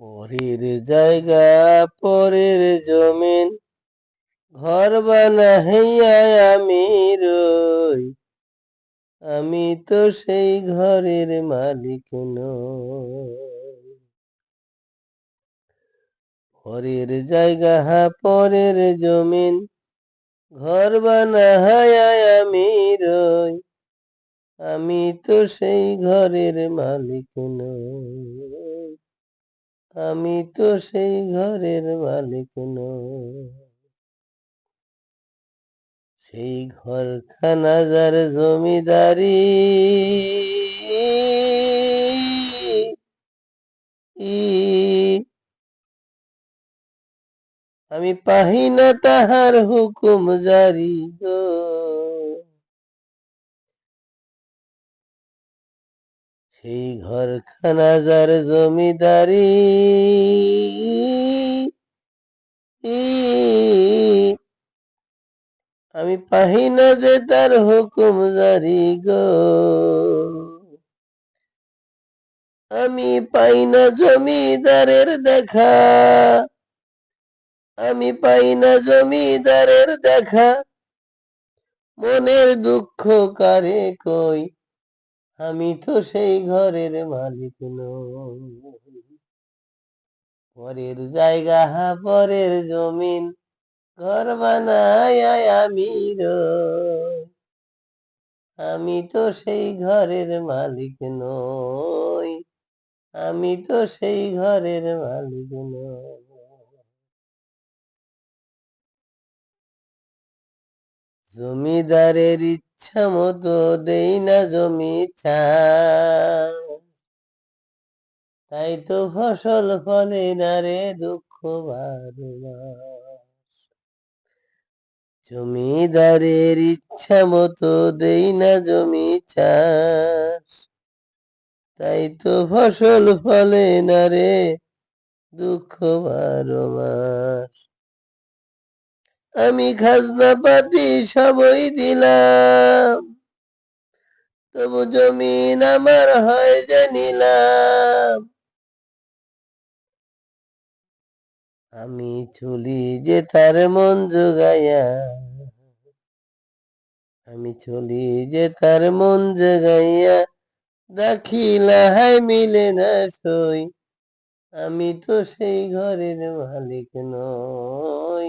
পরের জায়গা, পরের জমিন। ঘর বানাইয়া আমি রই। আমি তো সেই ঘরের মালিক নই। পরের জায়গা, পরের জমিন। ঘর বানাইয়া আমি রই। আমি তো সেই ঘরের মালিক নই। আমি তো সেই ঘরের মালিক নই। সেই ঘরখানা যার জমিদারি। আমি পাহি না তাহার হুকুম জারি গো। সেই ঘরখানা যার জমিদারি। আমি পাহি না যে তার হুকুম জারি গো। আমি পাই না জমিদারের দেখা। আমি পাই না জমিদারের দেখা। মনের দুঃখ কারে কই? আমি তো সেই ঘরের মালিক নই। পরের জায়গা পরের জমিন, ঘর বানায় আমি আমি তো সেই ঘরের মালিক নই। আমি তো সেই ঘরের মালিক নই। জমিদারের ইচ্ছা মতো দেই না জমি তাই তো ফসল ফলে না রে দুঃখ জমিদারের ইচ্ছা মতো দেই না জমি চাষ। তাই তো ফসল ফলে না রে দুঃখ বারো মাস আমি খাজনা পাতি সবই দিলাম। তবু জমিন আমার হয় জানিলাম আমি চলি যে তার মন জোগাইয়া আমি চলি যে তার মন জোগাইয়া দেখিলা হাই মিলে না সই। আমি তো সেই ঘরের মালিক নই।